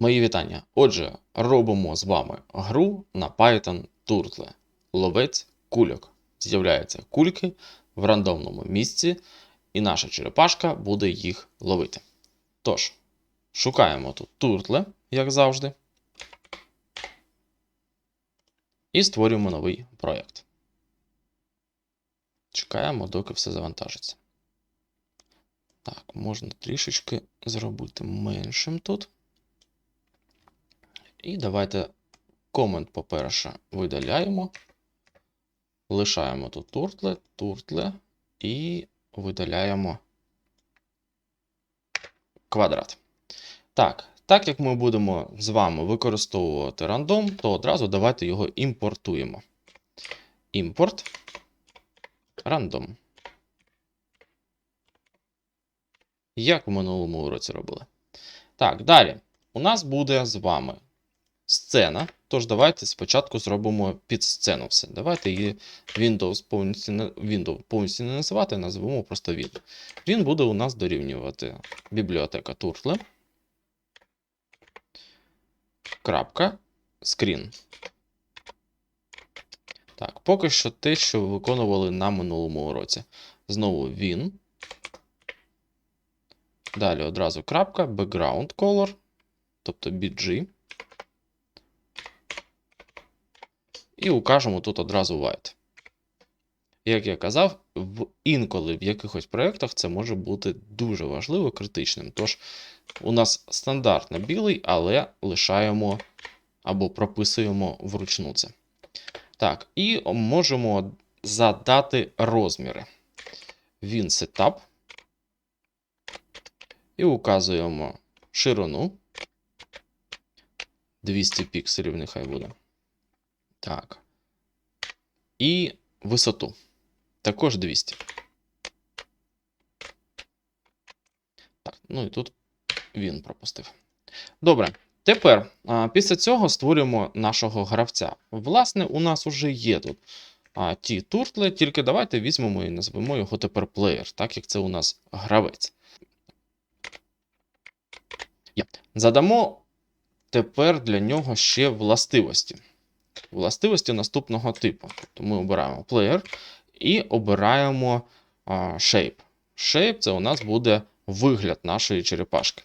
Мої вітання. Отже, робимо з вами гру на Python Turtle. Ловець кульок. З'являються кульки в рандомному місці, і наша черепашка буде їх ловити. Тож, шукаємо тут туртле, як завжди. І створюємо новий проєкт. Чекаємо, доки все завантажиться. Так, можна трішечки зробити меншим тут. І давайте комент, по-перше, видаляємо. Лишаємо тут туртле, туртле і видаляємо квадрат. Так, так як ми будемо з вами використовувати рандом, то одразу давайте його імпортуємо. Імпорт рандом. Як в минулому уроці робили. Так, далі. У нас буде з вами сцена. Тож давайте спочатку зробимо під сцену все. Давайте її Windows повністю не, Windows повністю не називати, назвемо просто він. Він буде у нас дорівнювати бібліотека Turtle. Крапка. Скрін. Так, поки що те, що виконували на минулому уроці. Знову він. Далі одразу крапка, background color, тобто BG. І укажемо тут одразу white. Як я казав, в інколи в якихось проєктах це може бути дуже важливо, критичним. Тож, у нас стандартно білий, але лишаємо або прописуємо вручну це. Так, і можемо задати розміри. Він setup. І указуємо ширину. 200 пікселів, нехай буде. Так. І висоту. Також 200. Так, ну і тут він пропустив. Добре. Тепер, після цього створюємо нашого гравця. Власне, у нас вже є тут ті туртли, тільки давайте візьмемо і назвемо його тепер плеєр, так як це у нас гравець. Задамо тепер для нього ще властивості. Властивості наступного типу. Тобто ми обираємо player і обираємо shape. Shape це у нас буде вигляд нашої черепашки.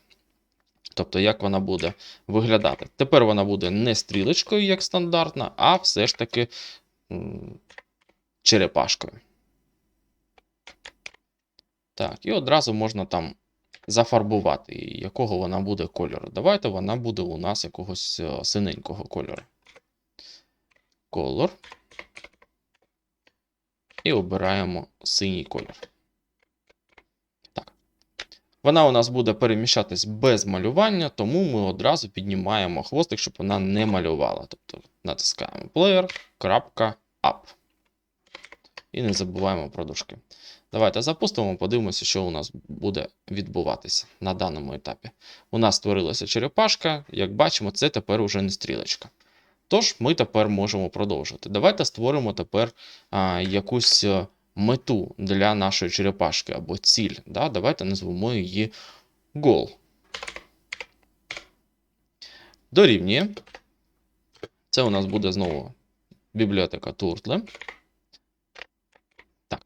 Тобто, як вона буде виглядати. Тепер вона буде не стрілочкою, як стандартна, а все ж таки черепашкою. Так, і одразу можна там зафарбувати, якого вона буде кольору. Давайте вона буде у нас якогось е, синенького кольору. Color. І обираємо синій колір. Так. Вона у нас буде переміщатись без малювання, тому ми одразу піднімаємо хвостик, щоб вона не малювала. Тобто натискаємо player.up. І не забуваємо про дужки. Давайте запустимо, подивимося, що у нас буде відбуватися на даному етапі. У нас створилася черепашка, як бачимо, це тепер уже не стрілочка. Тож ми тепер можемо продовжити. Давайте створимо тепер а, якусь е, мету для нашої черепашки або ціль. Да? Давайте назвемо її goal. Дорівнює. Це у нас буде знову бібліотека Turtle. Так.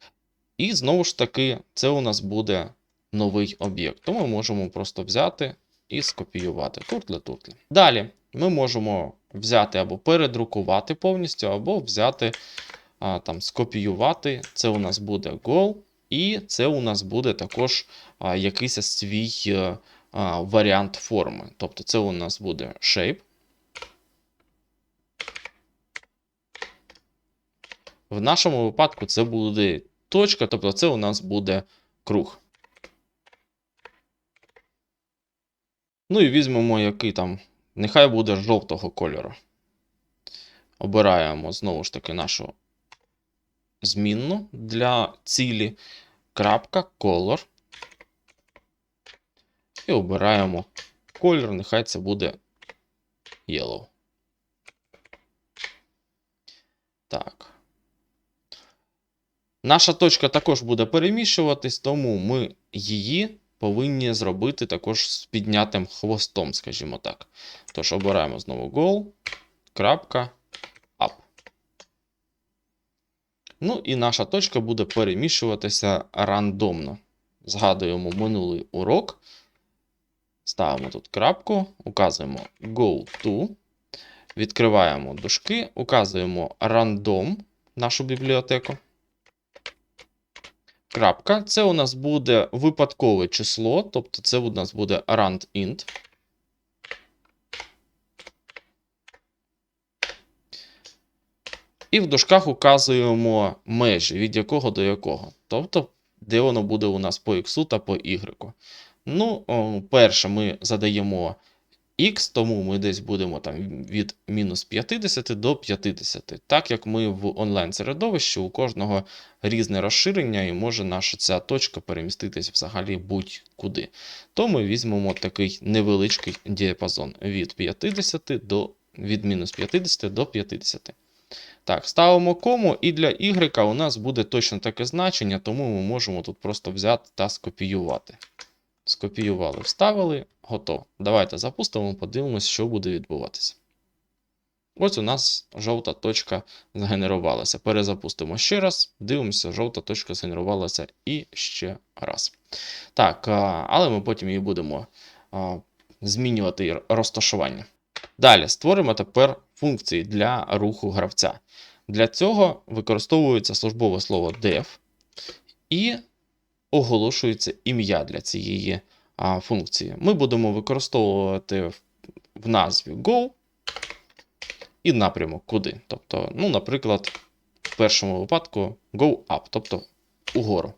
І знову ж таки, це у нас буде новий об'єкт. То ми можемо просто взяти і скопіювати. Туртле, туртле. Далі ми можемо взяти або передрукувати повністю, або взяти, а, там, скопіювати. Це у нас буде goal, і це у нас буде також а, якийсь свій е, а, варіант форми. Тобто це у нас буде shape. В нашому випадку це буде точка, тобто це у нас буде круг. Ну і візьмемо який там, нехай буде жовтого кольору. Обираємо знову ж таки нашу змінну для цілі. Крапка, color. І обираємо колір, нехай це буде yellow. Так. Наша точка також буде переміщуватись, тому ми її повинні зробити також з піднятим хвостом, скажімо так. Тож обираємо знову goal, крапка, up. Ну і наша точка буде переміщуватися рандомно. Згадуємо минулий урок. Ставимо тут крапку, указуємо go to, відкриваємо дужки, указуємо random нашу бібліотеку. Крапка. Це у нас буде випадкове число, тобто це у нас буде randint. І в дужках указуємо межі, від якого до якого. Тобто, де воно буде у нас по x та по y. Ну, перше, ми задаємо x, тому ми десь будемо там від мінус 50 до 50. Так як ми в онлайн-середовищі, у кожного різне розширення, і може наша ця точка переміститись взагалі будь-куди. То ми візьмемо такий невеличкий діапазон від 50 до від мінус 50 до 50. Так, ставимо кому, і для y у нас буде точно таке значення, тому ми можемо тут просто взяти та скопіювати. Скопіювали, вставили, готово. Давайте запустимо, подивимось, що буде відбуватися. Ось у нас жовта точка згенерувалася. Перезапустимо ще раз. Дивимося, жовта точка згенерувалася і ще раз. Так, але ми потім її будемо змінювати розташування. Далі створимо тепер функції для руху гравця. Для цього використовується службове слово def і оголошується ім'я для цієї а, функції. Ми будемо використовувати в, назві Go і напрямок куди. Тобто, ну, наприклад, в першому випадку Go up, тобто угору.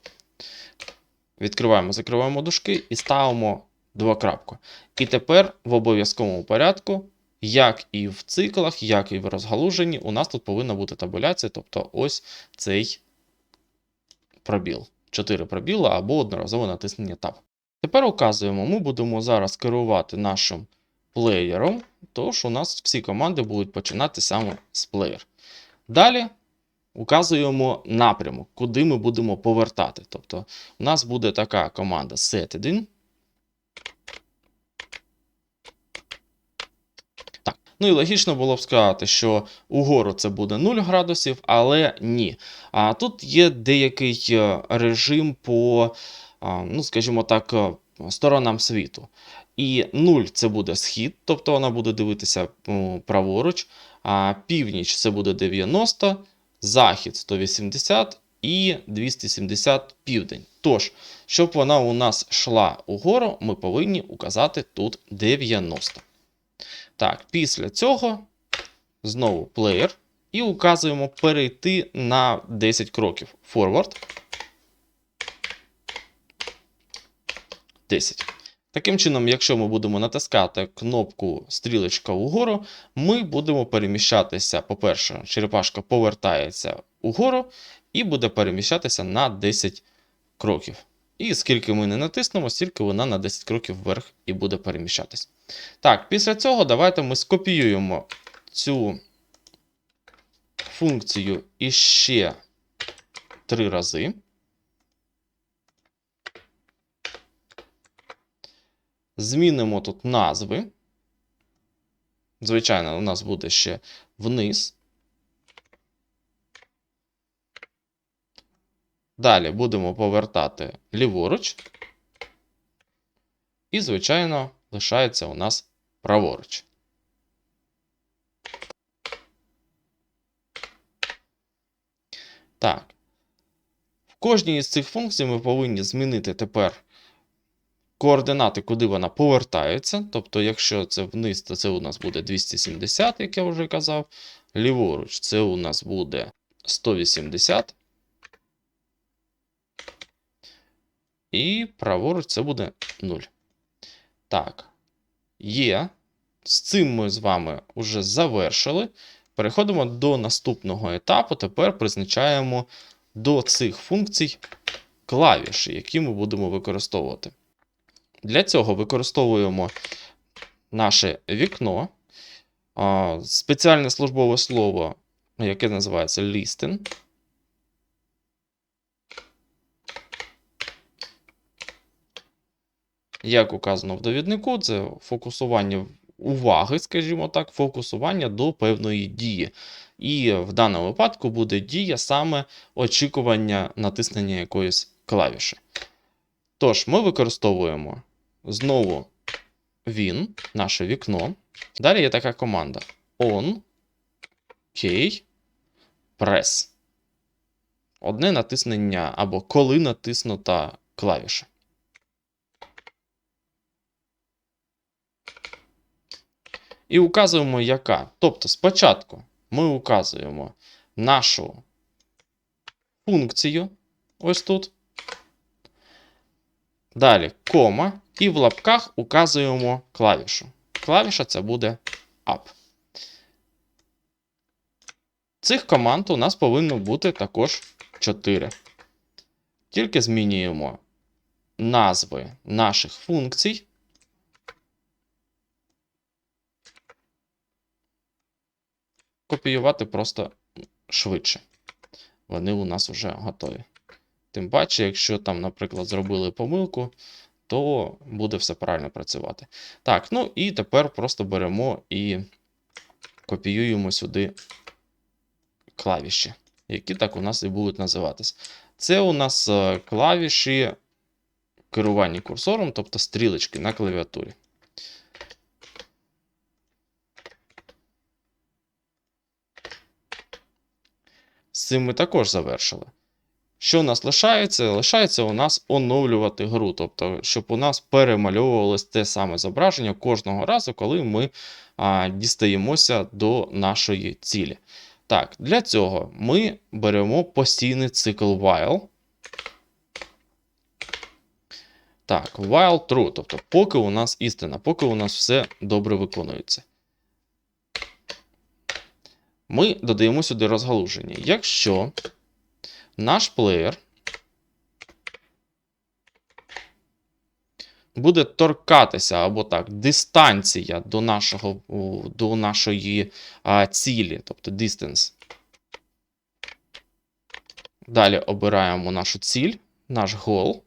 Відкриваємо, закриваємо дужки і ставимо двокрапку. І тепер в обов'язковому порядку як і в циклах, як і в розгалуженні, у нас тут повинна бути табуляція, тобто ось цей пробіл. 4 пробіла або одноразове натиснення Tab. Тепер указуємо, ми будемо зараз керувати нашим плеєром, тож у нас всі команди будуть починати саме з плеєр. Далі указуємо напрямок, куди ми будемо повертати. Тобто, у нас буде така команда setEdin. Ну і логічно було б сказати, що угору це буде 0 градусів, але ні. А тут є деякий е, режим по, ну скажімо так, е, сторонам світу. І 0 це буде схід, тобто вона буде дивитися праворуч, а північ це буде 90, захід 180 і 270 південь. Тож, щоб вона у нас йшла угору, ми повинні указати тут 90. Так, після цього знову плеєр. І указуємо перейти на 10 кроків. Forward. 10. Таким чином, якщо ми будемо натискати кнопку стрілочка угору, ми будемо переміщатися. По-перше, черепашка повертається угору і буде переміщатися на 10 кроків. І скільки ми не натиснемо, стільки вона на 10 кроків вверх і буде переміщатись. Так, після цього давайте ми скопіюємо цю функцію іще три рази. Змінимо тут назви. Звичайно, у нас буде ще вниз. Далі будемо повертати ліворуч. І, звичайно, лишається у нас праворуч. Так. В кожній із цих функцій ми повинні змінити тепер координати, куди вона повертається. Тобто, якщо це вниз, то це у нас буде 270, як я вже казав. Ліворуч, це у нас буде 180. І праворуч це буде 0. Так. Є. З цим ми з вами вже завершили. Переходимо до наступного етапу. Тепер призначаємо до цих функцій клавіші, які ми будемо використовувати. Для цього використовуємо наше вікно, спеціальне службове слово, яке називається listen. Як указано в довіднику, це фокусування уваги, скажімо так, фокусування до певної дії. І в даному випадку буде дія саме очікування натиснення якоїсь клавіші. Тож, ми використовуємо знову він, наше вікно. Далі є така команда on, key, press. Одне натиснення або коли натиснута клавіша. І указуємо, яка. Тобто, спочатку ми указуємо нашу функцію. Ось тут. Далі кома. І в лапках указуємо клавішу. Клавіша це буде up. Цих команд у нас повинно бути також 4. Тільки змінюємо назви наших функцій. Копіювати просто швидше. Вони у нас вже готові. Тим паче, якщо там, наприклад, зробили помилку, то буде все правильно працювати. Так, ну і тепер просто беремо і копіюємо сюди клавіші, які так у нас і будуть називатись. Це у нас е, клавіші керування курсором, тобто стрілочки на клавіатурі. Цим ми також завершили. Що у нас лишається? Лишається у нас оновлювати гру, тобто, щоб у нас перемальовувалось те саме зображення кожного разу, коли ми а, дістаємося до нашої цілі. Так, для цього ми беремо постійний цикл while. Так, while true, тобто, поки у нас істина, поки у нас все добре виконується. Ми додаємо сюди розгалуження. Якщо наш плеєр буде торкатися або так, дистанція до нашого, до нашої а, цілі, тобто distance. Далі обираємо нашу ціль, наш гол.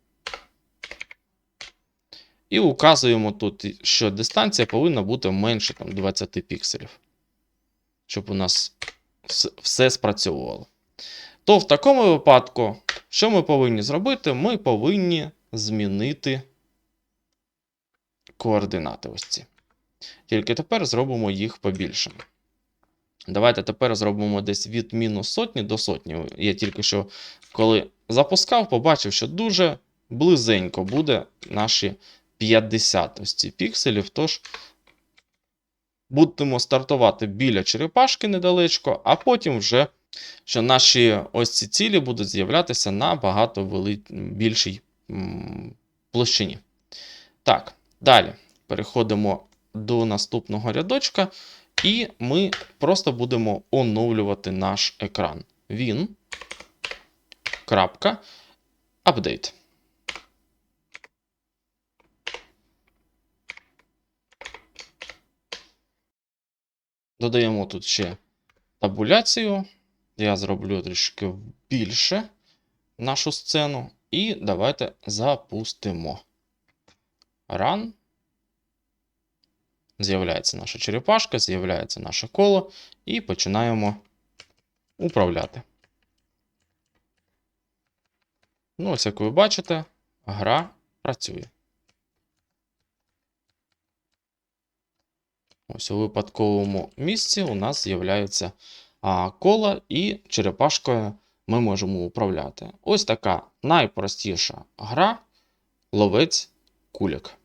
І указуємо тут, що дистанція повинна бути менше там, 20 пікселів. Щоб у нас все спрацьовувало. То в такому випадку, що ми повинні зробити? Ми повинні змінити координати ось ці. Тільки тепер зробимо їх побільшими. Давайте тепер зробимо десь від мінус сотні до сотні. Я тільки що, коли запускав, побачив, що дуже близенько буде наші 50 ось ці пікселів. Тож будемо стартувати біля черепашки недалечко, а потім вже що наші ось ці цілі будуть з'являтися на багато вели... більшій площині. Так, далі переходимо до наступного рядочка, і ми просто будемо оновлювати наш екран. Він. Крапка. Апдейт. Додаємо тут ще табуляцію. Я зроблю трішки більше нашу сцену. І давайте запустимо. Run. З'являється наша черепашка, з'являється наше коло, і починаємо управляти. Ну, ось як ви бачите, гра працює. Ось у випадковому місці у нас з'являється кола і черепашкою ми можемо управляти. Ось така найпростіша гра ловець куляк.